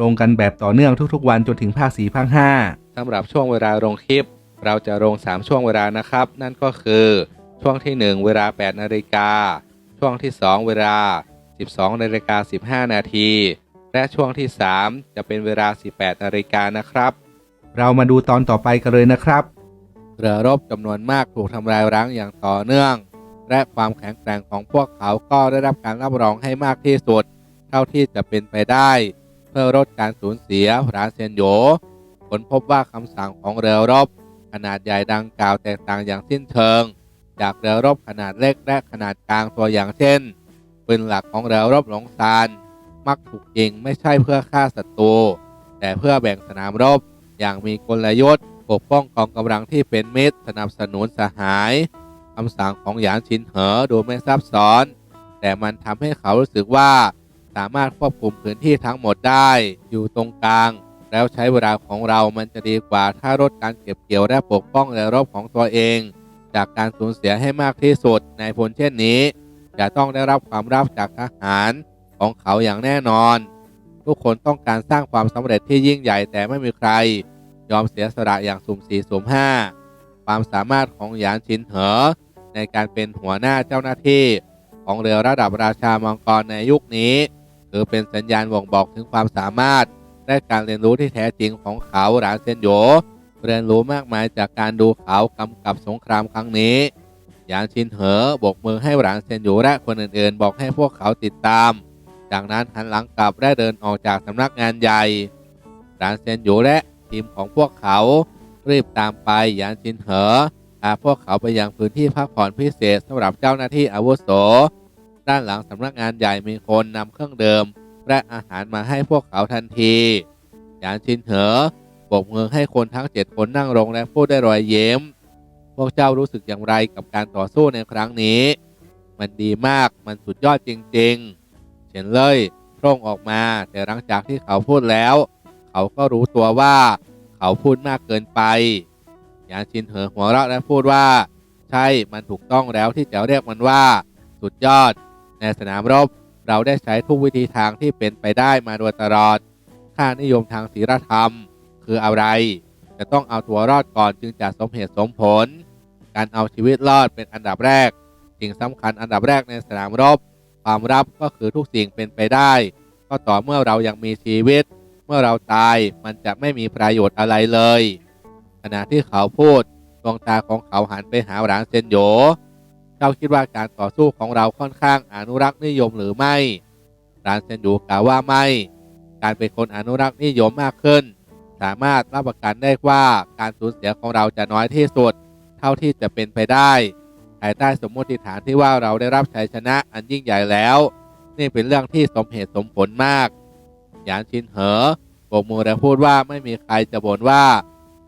ลงกันแบบต่อเนื่องทุกๆ วันจนถึงภาค4ภาค5สำหรับช่วงเวลาลงคลิป เราจะลง 3 ช่วงเวลานะครับ นั่นก็คือช่วงที่ 1 เวลา 8 นาฬิกา ช่วงที่ 2 เวลา 12 นาฬิกา 15 นาที และช่วงที่ 3 จะเป็นเวลา 18 นาฬิกานะครับ เรามาดูตอนต่อไปกันเลยนะครับเรือรบจำนวนมากถูกทำลายร้างอย่างต่อเนื่อง และความแข็งแกร่งของพวกเขาก็ได้รับการรับรองให้มากที่สุด เท่าที่จะเป็นไปได้ เพื่อลดการสูญเสียรานเซียนโยผลพบว่าคำสั่งของเรือรบ ขนาดใหญ่ดังกล่าวแตกต่างอย่างสิ้นเชิง จากเรือรบขนาดเล็กและขนาดกลางตัวอย่างเช่นปืนหลักของเรือรบหลงซานมักถูกยิงไม่ใช่เพื่อฆ่าศัตรูแต่เพื่อแบ่งสนามรบ อย่างมีกลยุทธ์ปกป้องกองกำลังที่เป็นมิตรสนับสนุนสหายคำสั่งของหยานชินเหอดูไม่ซับซ้อน แต่มันทำให้เขารู้สึกว่า สามารถควบคุมพื้นที่ทั้งหมดได้อยู่ตรงกลาง แล้วใช้เวลาของเรามันจะดีกว่าถ้าลดการเก็บเกี่ยวและปกป้องแนวรบของตัวเอง จากการสูญเสียให้มากที่สุดในผลเช่นนี้ จะต้องได้รับความรับจากทหารของเขาอย่างแน่นอน ทุกคนต้องการสร้างความสำเร็จที่ยิ่งใหญ่แต่ไม่มีใคร ยอมเสียสละอย่างสุ่มสี่สุ่มห้าความสามารถของหยานชินเหอ ในการเป็นหัวหน้าเจ้าหน้าที่ของเรือระดับราชามังกรในยุคนี้ ถือเป็นสัญญาณบ่งบอกถึงความสามารถ และการเรียนรู้ที่แท้จริงของเขาหลานเซนโยเรียนรู้มากมายจากการดูเขากำกับสงครามครั้งนี้หยานชินเหอบกมือให้หลานเซนโยและคนอื่นๆ บอกให้พวกเขาติดตาม จากนั้นหันหลังกลับและเดินออกจากสำนักงานใหญ่หลานเซนโยและทีมของพวกเขารีบตามไปหยานชินเหอพาพวกเขาไปยังพื้นที่พักผ่อนพิเศษสำหรับเจ้าหน้าที่อาวุโส ด้านหลังสำนักงานใหญ่มีคนนำเครื่องเดิมและอาหารมาให้พวกเขาทันทีหยานชินเหอโบกมือให้คนทั้งเจ็ดคนนั่งลงและพูดได้รอยเยิ้ม พวกเจ้ารู้สึกอย่างไรกับการต่อสู้ในครั้งนี้ มันดีมาก มันสุดยอดจริงๆ เฉินเลยพร่งออกมา แต่หลังจากที่เขาพูดแล้ว เขาก็รู้ตัวว่า เขาพูดมากเกินไปหยานชินเหอหัวเราะและพูดว่า ใช่ มันถูกต้องแล้วที่จะเรียกมันว่า สุดยอด ในสนามรบเราได้ใช้ทุกวิธีทางที่เป็นไปได้มาโดยตลอด ค่านิยมทางศีลธรรม คืออะไร จะต้องเอาตัวรอดก่อนจึงจะสมเหตุสมผล การเอาชีวิตรอดเป็นอันดับแรก สิ่งสำคัญอันดับแรกในสนามรบ ความรับก็คือทุกสิ่งเป็นไปได้ ก็ต่อเมื่อเรายังมีชีวิต เมื่อเราตายมันจะไม่มีประโยชน์อะไรเลย ขณะที่เขาพูดดวงตาของเขาหันไปหาหลานเซนโย เจ้าคิดว่าการต่อสู้ของเราค่อนข้างอนุรักษ์นิยมหรือไม่หลานเซนโยกล่าวว่าไม่ การเป็นคนอนุรักษ์นิยมมากขึ้น สามารถรับประกันได้ว่าการสูญเสียของเราจะน้อยที่สุด เท่าที่จะเป็นไปได้ภายใต้สมมติฐานที่ว่าเราได้รับชัยชนะอันยิ่งใหญ่แล้ว นี่เป็นเรื่องที่สมเหตุสมผลมาก หยานชินเหอโบกมือและพูดว่าไม่มีใครจะบ่นว่า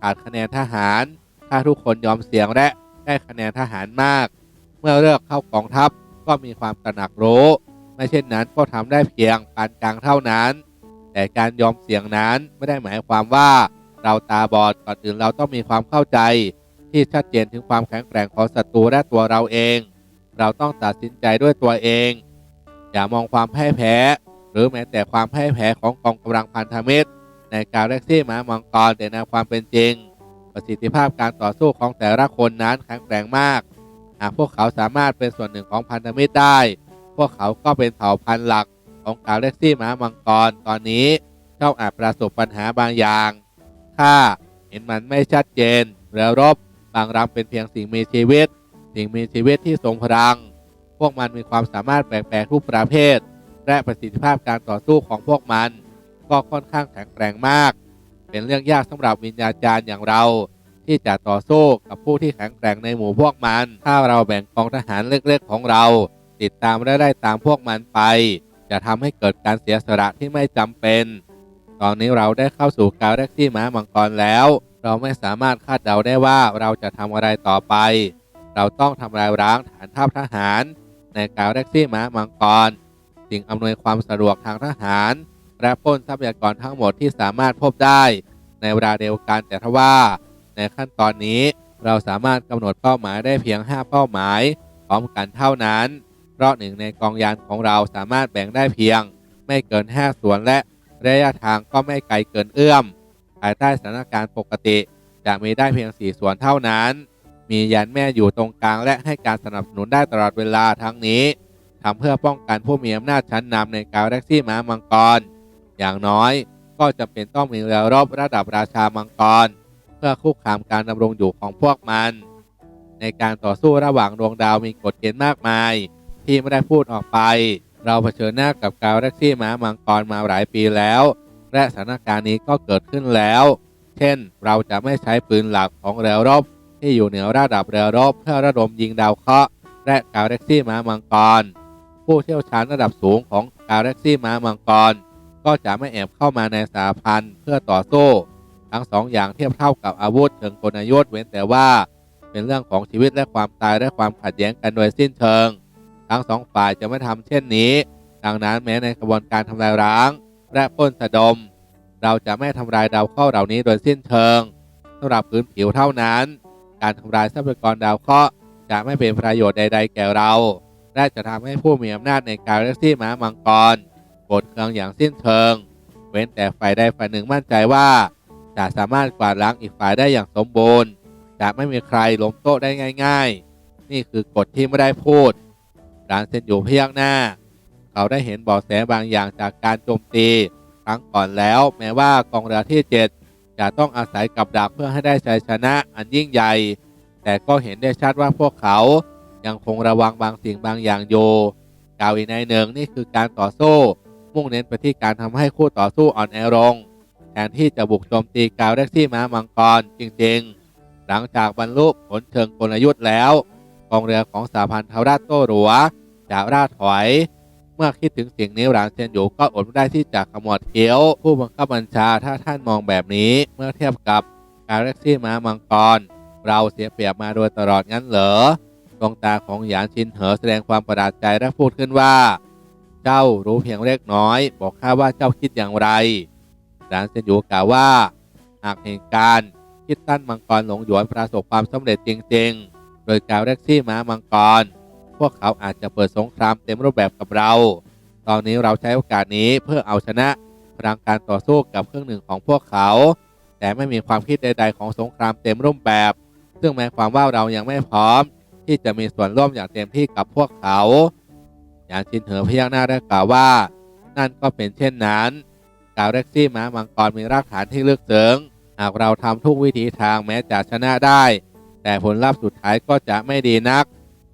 ขาดคะแนนทหาร ถ้าทุกคนยอมเสี่ยงและได้คะแนนทหารมาก เมื่อเลือกเข้ากองทัพก็มีความตระหนักรู้ ไม่เช่นนั้นก็ทำได้เพียงปานกลางเท่านั้น แต่การยอมเสี่ยงนั้นไม่ได้หมายความว่าเราตาบอดก่อนอื่นเราต้องมีความเข้าใจ ที่ชัดเจนถึงความแข็งแกร่งของศัตรูและตัวเราเอง เราต้องตัดสินใจด้วยตัวเอง อย่ามองความแพ่ายแพ้ หรือแม้แต่ความแพ่ายแพ้ของกองกำลังพันธมิตร ในการเล็กซี่มามังกรแต่ในความเป็นจริง ประสิทธิภาพการต่อสู้ของแต่ละคนนั้นแข็งแกร่งมากากพวกเขาสามารถเป็นส่วนหนึ่งของพันธมิตรได้ พวกเขาก็เป็นเผ่าพันธุ์หลักของกาแล็กซี่ม้ามังกรตอนนี้เจ้าอาจประสบปัญหาบางอย่างถ้าเห็นมันไม่ชัดเจนเรือรบบางลำเป็นเพียงสิ่งมีชีวิต สิ่งมีชีวิตที่ทรงพลัง พวกมันมีความสามารถแปลกๆทุกประเภท และประสิทธิภาพการต่อสู้ของพวกมัน ก็ค่อนข้างแข็งแกร่งมาก เป็นเรื่องยากสำหรับวิญญาจารย์อย่างเรา ที่จะต่อสู้กับผู้ที่แข็งแกร่งในหมู่พวกมัน ถ้าเราแบ่งกองทหารเล็กๆของเรา ติดตามและได้ตามพวกมันไป จะทำให้เกิดการเสียสละที่ไม่จำเป็น ตอนนี้เราได้เข้าสู่กาแล็กซี่ม้ามังกรแล้ว เราไม่สามารถคาดเดาได้ว่าเราจะทำอะไรต่อไป เราต้องทำลายร้างฐานทัพทหาร ในกาแล็กซี่ม้ามังกรสิ่งอำนวยความสะดวกทางทหาร และปล้นทรัพยากรทั้งหมดที่สามารถพบได้ ในเวลาเดียวกันแต่ทว่า ในขั้นตอนนี้เราสามารถกำหนดเป้าหมายได้เพียง 5 เป้าหมายพร้อมกันเท่านั้น เพราะหนึ่งในกองยานของเราสามารถแบ่งได้เพียง ไม่เกิน 5 ส่วนและระยะทางก็ไม่ไกลเกินเอื้อม ภายใต้สถานการณ์ปกติ จะมีได้เพียง 4 ส่วนเท่านั้น มียานแม่อยู่ตรงกลางและให้การสนับสนุนได้ตลอดเวลาทั้งนี้ทำเพื่อป้องกันผู้มีอำนาจชั้นนำในกาแล็กซี่ม้ามังกร อย่างน้อยก็จะเป็นต้องมีเรือรบระดับราชามังกร พื่อคุกคามการดำรงอยู่ของพวกมัน ในการต่อสู้ระหว่างดวงดาวมีกฎเกณฑ์มากมาย ที่ไม่ได้พูดออกไป เราเผชิญหน้ากับกาแล็กซี่ม้ามังกรมาหลายปีแล้ว และสถานการณ์นี้ก็เกิดขึ้นแล้ว เช่น เราจะไม่ใช้ปืนหลักของเรือรบ ที่อยู่เหนือระดับเรือรบเพื่อระดมยิงดาวเคราะห์และกาแล็กซี่ม้ามังกร ผู้เชี่ยวชาญระดับสูงของกาแล็กซี่ม้ามังกรก็จะไม่แอบเข้ามาในสาพันธ์เพื่อต่อสู้ ทั้งสองอย่างเทียบเท่ากับอาวุธเชิงกลยุทธ์เว้นแต่ว่า เป็นเรื่องของชีวิตและความตายและความขัดแย้งกันโดยสิ้นเชิง ทั้งสองฝ่ายจะไม่ทำเช่นนี้ ดังนั้นแม้ในกระบวนการทำลายร้าง และปล้นสะดม เราจะไม่ทำลายดาวเคราะห์เหล่านี้โดยสิ้นเชิงสำหรับพื้นผิวเท่านั้น การทำลายทรัพยากรดาวเคราะห์จะไม่เป็นประโยชน์ใด ๆ แก่เราและจะทำให้ผู้มีอำนาจในกาแล็กซี่ม้ามังกรโกรธเคืองอย่างสิ้นเชิง เว้นแต่ฝ่ายใดฝ่ายหนึ่งมั่นใจว่า จะสามารถกวาดล้างอีกฝ่ายได้อย่างสมบูรณ์ จะไม่มีใครล้มโต๊ะได้ง่าย ๆ นี่คือกฎที่ไม่ได้พูดรานเซนอยู่พยักหน้า เขาได้เห็นเบาะแสบางอย่างจากการโจมตีครั้งก่อนแล้ว แม้ว่ากองเรือที่ 7 จะต้องอาศัยกับดักเพื่อให้ได้ชัยชนะอันยิ่งใหญ่ แต่ก็เห็นได้ชัดว่าพวกเขายังคงระวังบางสิ่งบางอย่างอยู่กล่าวอีกในหนึ่งนี่คือการต่อสู้ มุ่งเน้นไปที่การทำให้คู่ต่อสู้อ่อนแอลง แทนที่จะบุกโจมตีกาแล็กซี่ม้ามังกรจริงๆ หลังจากบรรลุผลเชิงกลยุทธ์แล้วกองเรือของสหพันธทาราโต้หรัวจะราดถอย เมื่อคิดถึงสิ่งนี้หลานเซียนอยู่ก็อดไม่ได้ที่จะขมวดเคี้ยว ผู้บังคับบัญชาถ้าท่านมองแบบนี้เมื่อเทียบกับกาแล็กซี่ม้ามังกร เราเสียเปรียบมาโดยตลอดงั้นเหรอดวงตาของหยานชินเหอแสดงความประหลาดใจและพูดขึ้นว่า เจ้ารู้เพียงเล็กน้อย บอกข้าว่าเจ้าคิดอย่างไร หลานเซียนยูกล่าวว่า หากเหตุการณ์คิดตั้นมังกรหลงหยวนประสบความสำเร็จจริง ๆ โดยการแล็กซี่ม้ามังกร พวกเขาอาจจะเปิดสงครามเต็มรูปแบบกับเรา ตอนนี้เราใช้โอกาสนี้เพื่อเอาชนะพลังการต่อสู้กับเครื่องหนึ่งของพวกเขา แต่ไม่มีความคิดใด ๆ ของสงครามเต็มรูปแบบ ซึ่งหมายความว่าเรายังไม่พร้อม ที่จะมีส่วนร่วมอย่างเต็มที่กับพวกเขาอย่างชินเหอพยักหน้าได้กล่าวว่า นั่นก็เป็นเช่นนั้น กาแล็กซี่ม้ามังกรมีรากฐานที่ลึกซึ้งหากเราทำทุกวิธีทางแม้จะชนะได้ แต่ผลลัพธ์สุดท้ายก็จะไม่ดีนัก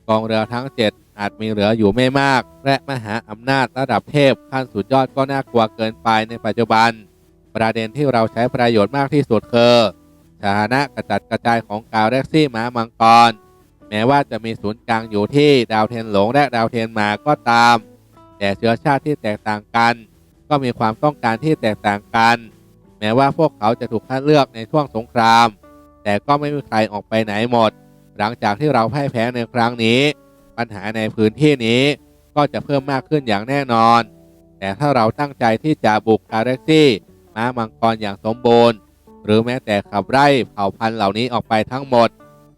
กองเรือทั้ง 7 อาจมีเหลืออยู่ไม่มาก และมหาอำนาจระดับเทพขั้นสุดยอดก็น่ากลัวเกินไปในปัจจุบัน ประเด็นที่เราใช้ประโยชน์มากที่สุดคือสถานะกระจัดกระจายของกาแล็กซี่ม้ามังกร แม้ว่าจะมีศูนย์กลางอยู่ที่ดาวเทียนหลงและดาวเทียนมาก็ตาม แต่เชื้อชาติที่แตกต่างกัน ก็มีความต้องการที่แตกต่างกัน แม้ว่าพวกเขาจะถูกคัดเลือกในช่วงสงคราม แต่ก็ไม่มีใครออกไปไหนหมด หลังจากที่เราพ่ายแพ้ในครั้งนี้ ปัญหาในพื้นที่นี้ก็จะเพิ่มมากขึ้นอย่างแน่นอน แต่ถ้าเราตั้งใจที่จะบุกกาแล็กซี่ม้ามังกรอย่างสมบูรณ์ หรือแม้แต่ขับไล่เผ่าพันธุ์เหล่านี้ออกไปทั้งหมด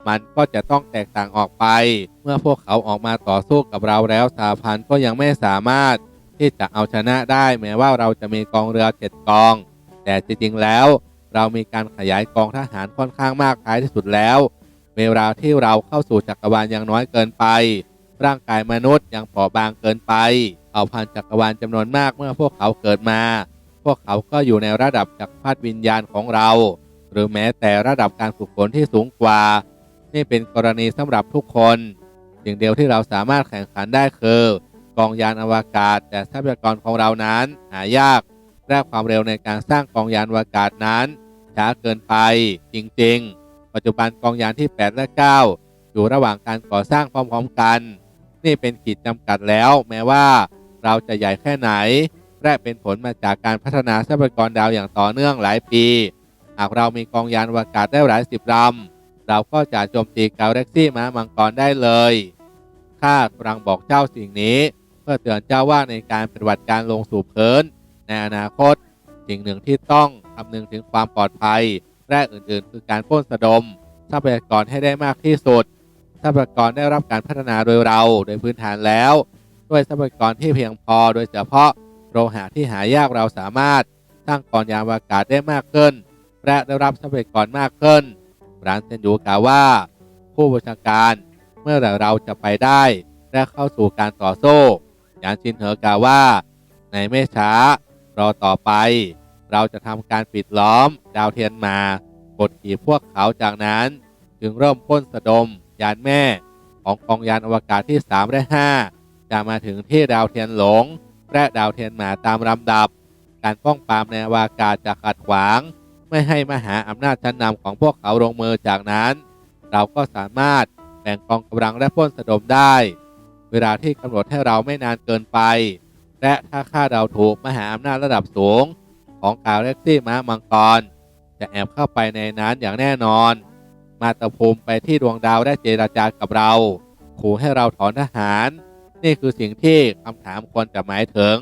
มันก็จะต้องแตกต่างออกไป เมื่อพวกเขาออกมาต่อสู้กับเราแล้วสหพันธ์ก็ยังไม่สามารถ ที่จะเอาชนะได้ แม้ว่าเราจะมีกองเรือเจ็ดกอง แต่จริงๆแล้ว เรามีการขยายกองทหารค่อนข้างมากท้ายที่สุดแล้ว เวลาที่เราเข้าสู่จักรวาลยังน้อยเกินไป ร่างกายมนุษย์ยังเปราะบางเกินไปเอาพันจักรวาลจำนวนมากเมื่อพวกเขาเกิดมา พวกเขาก็อยู่ในระดับจักรพรรดิวิญญาณของเรา หรือแม้แต่ระดับการฝึกฝนที่สูงกว่า นี่เป็นกรณีสำหรับทุกคน สิ่งเดียวที่เราสามารถแข่งขันได้คือ กองยานอวกาศ แต่ทรัพยากรของเรานั้น หายากและความเร็วในการสร้างกองยานอวกาศนั้น ช้าเกินไปจริง ๆ ปัจจุบันกองยานที่ 8 และ 9 อยู่ระหว่างการก่อสร้างพร้อมๆกัน นี่เป็นขีดจำกัดแล้ว แม้ว่าเราจะใหญ่แค่ไหน และเป็นผลมาจากการพัฒนาทรัพยากรดาวอย่างต่อเนื่องหลายปี หากเรามีกองยานอวกาศได้หลายสิบลำเราก็จะโจมตีกาแล็กซี่ม้ามังกรได้เลยข้ากำลังบอกเจ้าสิ่งนี้ พื่อเตือนเจ้าว่าในการปฏิบัติการลงสู่พื้น ในอนาคต สิ่งหนึ่งที่ต้องคำนึงถึงความปลอดภัยและอื่นๆ คือการป้นสะดมทรัพยากรให้ได้มากที่สุดทรัพยากรได้รับการพัฒนาโดยเราโดยพื้นฐานแล้ว ด้วยทรัพยากรที่เพียงพอ โดยเฉพาะโลหะที่หายากเราสามารถสร้างกองยานอวกาศได้มากขึ้น และได้รับทรัพยากรมากขึ้นร้านเซนยูกล่าวว่า ผู้บัญชาการเมื่อไหร่เราจะไปได้ และเข้าสู่การต่อสู้ ยานชินเหอกล่าวว่า ในไม่ช้ารอต่อไป เราจะทำการปิดล้อมดาวเทียนมากดขี่พวกเขาจากนั้น จึงเริ่มพ่นสะดม ยานแม่ ของกองยานอวกาศที่ 3 และ 5 จะมาถึงที่ดาวเทียนหลง และดาวเทียนหมาตามลำดับ การป้องปรามในอวกาศจะขัดขวาง ไม่ให้มหาอำนาจชั้นนำของพวกเขาลงมือจากนั้น เราก็สามารถแบ่งกองกำลังและพ่นสะดมได้ เวลาที่กำหนดให้เราไม่นานเกินไป และถ้าค่าเราถูกมหาอำนาจระดับสูง ของกาแล็กซี่ม้ามังกร จะแอบเข้าไปในนั้นอย่างแน่นอน มาตะภูมิไปที่ดวงดาวและเจราจากับเรา ขู่ให้เราถอนทหาร นี่คือสิ่งที่คำถามควรจะหมายถึง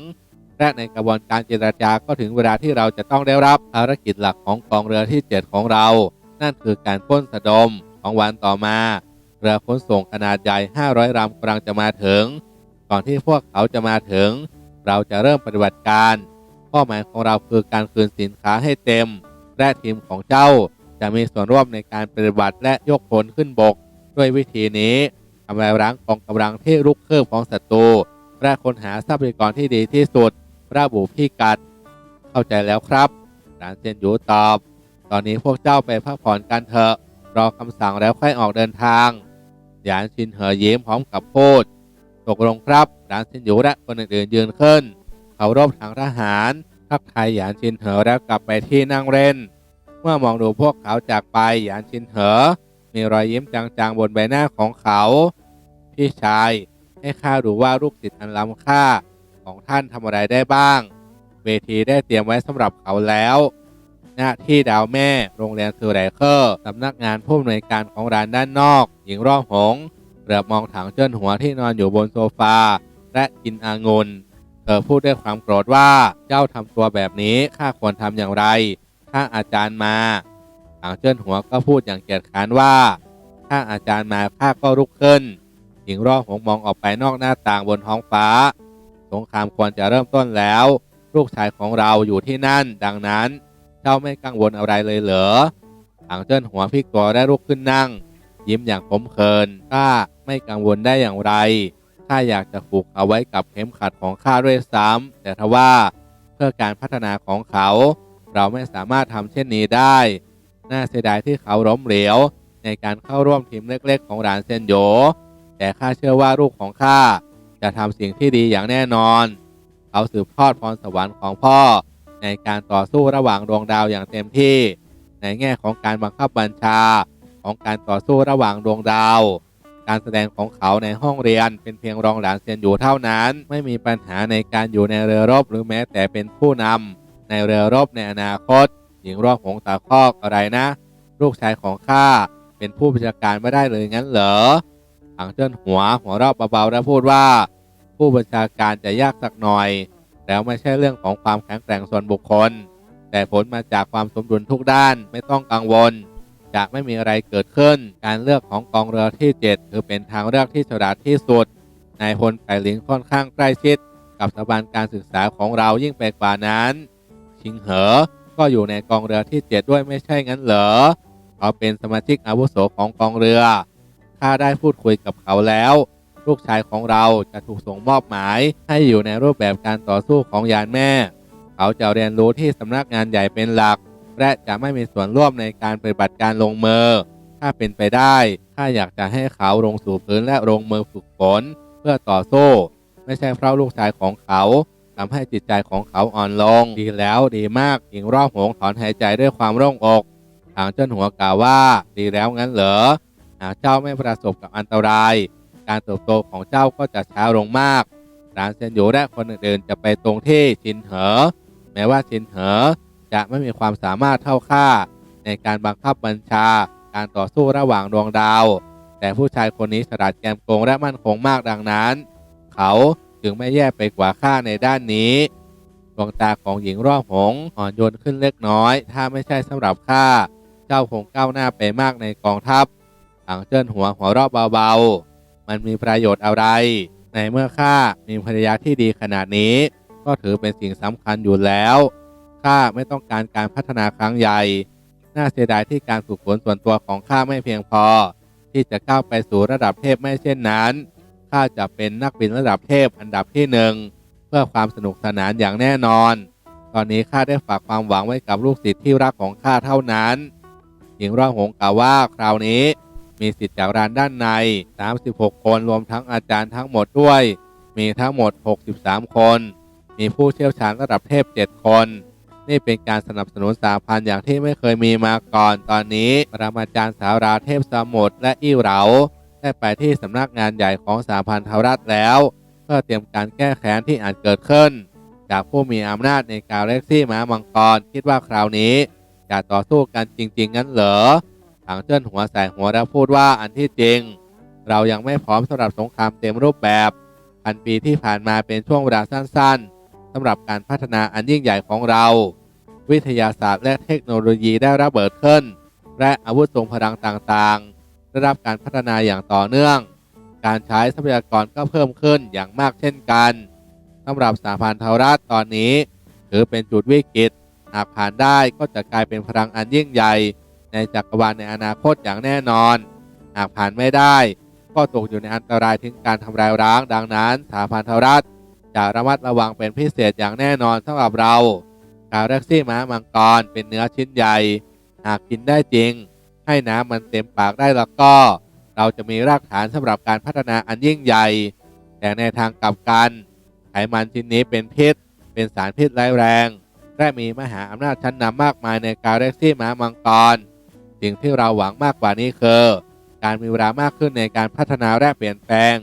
และในกระบวนการเจราจาก็ถึงเวลาที่เราจะต้องได้รับภารกิจหลักของกองเรือที่ 7 ของเรา นั่นคือการปล้นสะดมของวันต่อมา เรือขนส่งขนาดใหญ่ 500ลำกำลังจะมาถึง ก่อนที่พวกเขาจะมาถึง เราจะเริ่มปฏิบัติการเป้าหมายของเราคือการคืนสินค้าให้เต็ม และทีมของเจ้าจะมีส่วนร่วมในการปฏิบัติและยกพลขึ้นบก ด้วยวิธีนี้ทำลายร้างกองกำลังที่ลุกคืบของศัตรูและค้นหาทรัพยากรที่ดีที่สุดระบุพิกัด เข้าใจแล้วครับหลานเซยนหยูตอบ ตอนนี้พวกเจ้าไปพักผ่อนกันเถอะ รอคำสั่งแล้วค่อยออกเดินทาง หยานชินเหอเย้มพร้อมกับพูดตกลงครับหลานเซยนหยูและคนอื่นๆยืนขึ้นเขารบทางทหารทักทายหยานชินเหอแล้วกลับไปที่นั่งเล่น เมื่อมองดูพวกเขาจากไปหยานชินเหอ มีรอยยิ้มจางๆบนใบหน้าของเขา พี่ชายให้ข้าดูว่าลูกศิษย์อันล้ำค่าของท่านทำอะไรได้บ้าง เวทีได้เตรียมไว้สำหรับเขาแล้ว หน้าที่ดาวแม่ โรงเรียนซูไรเคอร์สำนักงานผู้อำนวยการของร้านด้านนอก หญิงร่องหงเหลือบมองถังเจิ้นหัวที่นอนอยู่บนโซฟา และกินอางุนเธอพูดด้วยความโกรธว่าเจ้าทำตัวแบบนี้ข้าควรทำอย่างไรถ้าอาจารย์มาถังเจิ้นหัวก็พูดอย่างเกียจคร้านว่าถ้าอาจารย์มาข้าก็ลุกขึ้น หญิงร่องหงมองออกไปนอกหน้าต่างบนท้องฟ้า สงครามควรจะเริ่มต้นแล้ว ลูกชายของเราอยู่ที่นั่น ดังนั้น เจ้าไม่กังวลอะไรเลยเหรอถังเจิ้นหัวพลิกตัวได้ลุกขึ้นนั่ง ยิ้มอย่างขมขื่นข้าไม่กังวลได้อย่างไรข้าอยากจะผูกเอาไว้กับเข็มขัดของข้าด้วยซ้ำแต่ทว่าเพื่อการพัฒนาของเขา เราไม่สามารถทำเช่นนี้ได้ น่าเสียดายที่เขาล้มเหลวในการเข้าร่วมทีมเล็ก ๆ ของหลานเซนโยแต่ข้าเชื่อว่าลูกของข้าจะทำสิ่งที่ดีอย่างแน่นอน เขาสืบทอดพรสวรรค์ของพ่อ ในการต่อสู้ระหว่างดวงดาวอย่างเต็มที่ ในแง่ของการบังคับบัญชาของการต่อสู้ระหว่างดวงดาว การแสดงของเขาในห้องเรียนเป็นเพียงรองหลานเซียนอยู่เท่านั้น ไม่มีปัญหาในการอยู่ในเรือรบหรือแม้แต่เป็นผู้นำในเรือรบในอนาคต หญิงร่องหงตาคอกอะไรนะ ลูกชายของข้าเป็นผู้บัญชาการไม่ได้เลยงั้นเหรอถังเจิ้นหัวหัวเราะเบาๆและพูดว่า ผู้บัญชาการจะยากสักหน่อย แล้วไม่ใช่เรื่องของความแข็งแกร่งส่วนบุคคล แต่ผลมาจากความสมดุลทุกด้านไม่ต้องกังวลจะไม่มีอะไรเกิดขึ้น การเลือกของกองเรือที่ 7 ถือเป็นทางเลือกที่ฉลาดที่สุดนายพลไก่หลิงค่อนข้างใกล้ชิด กับสถาบันการศึกษาของเรายิ่งไปกว่านั้นชิงเหอ ก็อยู่ในกองเรือที่ 7 ด้วยไม่ใช่งั้นเหรอเขาเป็นสมาชิกอาวุโสของกองเรือข้าได้พูดคุยกับเขาแล้ว ลูกชายของเราจะถูกส่งมอบหมาย ให้อยู่ในรูปแบบการต่อสู้ของยานแม่ เขาจะเรียนรู้ที่สำนักงานใหญ่เป็นหลัก และจะไม่มีส่วนร่วมในการปฏิบัติการลงมือ ถ้าเป็นไปได้ข้าอยากจะให้เขาลงสู่พื้นและลงมือฝึกฝนเพื่อต่อสู้ ไม่ใช่เพราะลูกชายของเขาทำให้จิตใจของเขาอ่อนลง ดีแล้วดีมากหญิงรอบหงถอนหายใจด้วยความโล่งอกทางเจ้าหัวกล่าวว่า ดีแล้วงั้นเหรอหากเจ้าไม่ประสบกับอันตราย การเติบโตของเจ้าก็จะช้าลงมากหรานเซียนหยูและคนอื่นๆจะไปตรงที่ชินเหอ แม้ว่าชินเหอจะไม่มีความสามารถเท่าข้าในการบังคับบัญชาการต่อสู้ระหว่างดวงดาว แต่ผู้ชายคนนี้ฉลาดแกมโกงและมั่นคงมากดังนั้น เขาจึงไม่แย่ไปกว่าข้าในด้านนี้ ดวงตาของหญิงร่อหงอ่อนโยนขึ้นเล็กน้อย ถ้าไม่ใช่สำหรับข้า เจ้าคงก้าวหน้าไปมากในกองทัพหางเจิ้นหัวหัวเรอบเบาๆ มันมีประโยชน์อะไร ในเมื่อข้ามีภรรยาที่ดีขนาดนี้ ก็ถือเป็นสิ่งสำคัญอยู่แล้วข้าไม่ต้องการการพัฒนาครั้งใหญ่ น่าเสียดายที่การฝึกฝนส่วนตัวของข้าไม่เพียงพอ ที่จะก้าวไปสู่ระดับเทพไม่เช่นนั้นข้าจะเป็นนักบินระดับเทพอันดับที่หนึ่งเพื่อความสนุกสนานอย่างแน่นอน ตอนนี้ข้าได้ฝากความหวังไว้กับลูกศิษย์ที่รักของข้าเท่านั้นหญิงร่องหงกล่าวว่าคราวนี้ มีสิทธิ์จากร้านด้านใน 36 คนรวมทั้งอาจารย์ทั้งหมดด้วย มีทั้งหมด 63 คน มีผู้เชี่ยวชาญระดับเทพ 7 คน นี่เป็นการสนับสนุนสาพันธ์อย่างที่ไม่เคยมีมาก่อน ตอนนี้ปรมาจารย์สาวราเทพสมุทรและอี้เหราได้ไปที่สำนักงานใหญ่ของสาพันธรัฐแล้ว เพื่อเตรียมการแก้แค้นที่อาจเกิดขึ้น จากผู้มีอำนาจในกาแล็กซี่ม้ามังกรคิดว่าคราวนี้จะต่อสู้กันจริง ๆ งั้นเหรอ ถังเจิ้นหัวใส่หัวแล้วพูดว่าอันที่จริง เรายังไม่พร้อมสำหรับสงครามเต็มรูปแบบพันปีที่ผ่านมาเป็นช่วงเวลาสั้น ๆสำหรับการพัฒนาอันยิ่งใหญ่ของเรา วิทยาศาสตร์และเทคโนโลยีได้ระเบิดขึ้น และอาวุธทรงพลังต่างๆ ได้รับการพัฒนาอย่างต่อเนื่อง การใช้ทรัพยากรก็เพิ่มขึ้นอย่างมากเช่นกันสำหรับสาพันธรัฐตอนนี้ ถือเป็นจุดวิกฤตหากผ่านได้ก็จะกลายเป็นพลังอันยิ่งใหญ่ ในจักรวาลในอนาคตอย่างแน่นอน หากผ่านไม่ได้ ก็ตกอยู่ในอันตรายถึงการทำลายร้าง ดังนั้นสาพันธรัฐจะระมัดระวังเป็นพิเศษอย่างแน่นอนสำหรับเรากาแล็กซี่ม้ามังกรเป็นเนื้อชิ้นใหญ่ หากกินได้จริง ให้น้ำมันเต็มปากได้แล้วก็ เราจะมีรากฐานสำหรับการพัฒนาอันยิ่งใหญ่ แต่ในทางกลับกัน ไขมันชิ้นนี้เป็นพิษ เป็นสารพิษร้ายแรง และมีมหาอำนาจชั้นนำมากมายในกาแล็กซี่ม้ามังกร สิ่งที่เราหวังมากกว่านี้คือ การมีเวลามากขึ้นในการพัฒนาและเปลี่ยนแปลง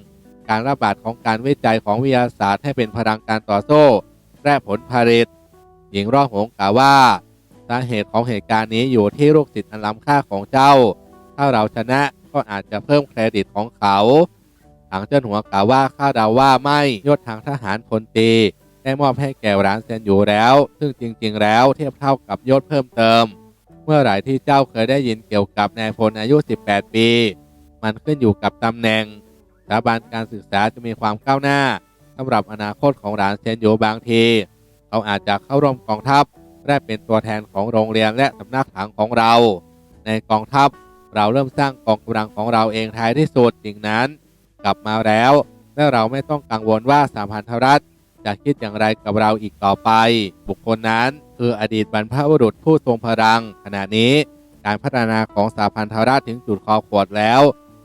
การระบาดของการวิจัยของวิทยาศาสตร์ให้เป็นพลังการต่อสู้และผลผลิตหญิงรองหงกล่าวว่าสาเหตุของเหตุการณ์นี้อยู่ที่ลูกศิษย์อันล้ำค่าของเจ้า ถ้าเราชนะก็อาจจะเพิ่มเครดิตของเขาทางเจ้าหัวกล่าวว่าข้าเดาว่าไม่ยศทางทหารพลตรีได้มอบให้แก่ร้านเซนอยู่แล้ว ซึ่งจริง ๆ แล้วเทียบเท่ากับยศเพิ่มเติม เมื่อไหร่ที่เจ้าเคยได้ยินเกี่ยวกับนายพลอายุ 18 ปี มันขึ้นอยู่กับตำแหน่งสถาบันการศึกษาจะมีความก้าวหน้าสำหรับอนาคตของหลานเซนโยบางที เขาอาจจะเข้าร่วมกองทัพและเป็นตัวแทนของโรงเรียนและสำนักถังของเรา ในกองทัพเราเริ่มสร้างกองกำลังของเราเองท้ายที่สุดสิ่งนั้น กลับมาแล้ว และเราไม่ต้องกังวลว่าสามพันธรัฐจะคิดอย่างไรกับเราอีกต่อไป บุคคลนั้น คืออดีตบรรพบุรุษผู้ทรงพลัง ขณะนี้การพัฒนาของสาพันธรัฐถึงจุดคอขวดแล้ว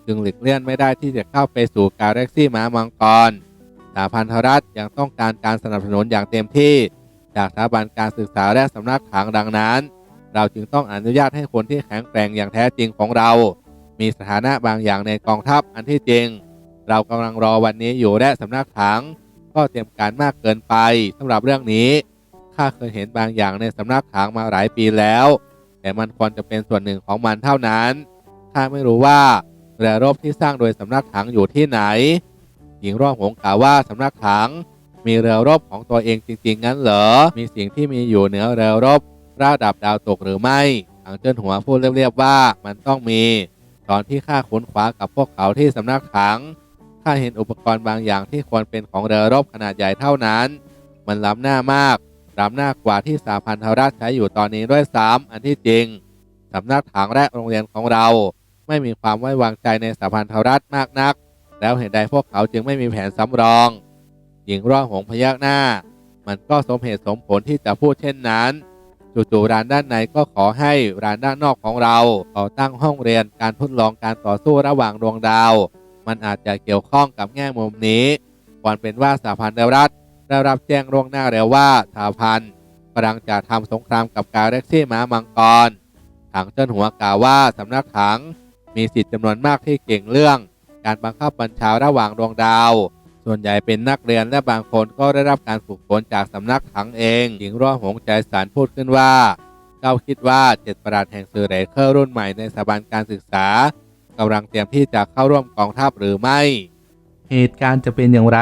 จึงหลีกเลี่ยงไม่ได้ที่จะเข้าไปสู่กาแล็กซี่ม้ามังกรสาพันธรัฐยังต้องการการสนับสนุนอย่างเต็มที่ จากสถาบันการศึกษาและสำนักถังดังนั้น เราจึงต้องอนุญาตให้คนที่แข็งแกร่งอย่างแท้จริงของเรา มีสถานะบางอย่างในกองทัพอันที่จริง เรากำลังรอวันนี้อยู่และสำนักถัง ก็เตรียมการมากเกินไปสำหรับเรื่องนี้ ข้าเคยเห็นบางอย่างในสำนักถังมาหลายปีแล้ว แต่มันควรจะเป็นส่วนหนึ่งของมันเท่านั้นข้าไม่รู้ว่าเรือรบที่สร้างโดยสำนักถังอยู่ที่ไหน หญิงร่องหงกล่าวว่าสำนักถังมีเรือรบของตัวเองจริง ๆ งั้นเหรอ มีสิ่งที่มีอยู่เหนือเรือรบระดับดาวตกหรือไม่ทางเจิ้นหัวพูดเรียบๆว่ามันต้องมี ตอนที่ข้าค้นคว้ากับพวกเขาที่สำนักถังข้าเห็นอุปกรณ์บางอย่างที่ควรเป็นของเรือรบขนาดใหญ่เท่านั้น มันล้ำหน้ามาก ล้ำหน้ากว่าที่สาพันธรัฐใช้อยู่ตอนนี้ด้วยซ้ำอันที่จริงสำนักถังและโรงเรียนของเรา ไม่มีความไว้วางใจในสาพันธรัฐมากนัก แล้วเหตุใดพวกเขาจึงไม่มีแผนสำรอง หญิงร่องหงพยักหน้า มันก็สมเหตุสมผลที่จะพูดเช่นนั้นจู่ๆร้านด้านในก็ขอให้ร้านด้านนอกของเราต่อตั้งห้องเรียนการทดลองการต่อสู้ระหว่างดวงดาว มันอาจจะเกี่ยวข้องกับแง่มุมนี้ควรเป็นว่าสหพันธรัฐ ได้รับแจ้งล่วงหน้าแล้วว่าสหพันธ์กำลังจะทำสงครามกับกาแล็กซี่ม้ามังกร ถังเจิ้นหัวกล่าวว่าสำนักถังมีสิทธิ์จำนวนมากที่เก่งเรื่อง การบังคับบัญชาระหว่างดวงดาว ส่วนใหญ่เป็นนักเรียนและบางคนก็ได้รับการฝึกฝนจากสำนักถังเอง หญิงร่วมหงใจสารพูดขึ้นว่าเจ้าคิดว่าเจ็ดประหลาดแห่งสื่อเรเคอร์รุ่นใหม่ในสถาบันการศึกษากำลังเตรียมที่จะเข้าร่วมกองทัพหรือไม่ เหตุการณ์จะเป็นอย่างไร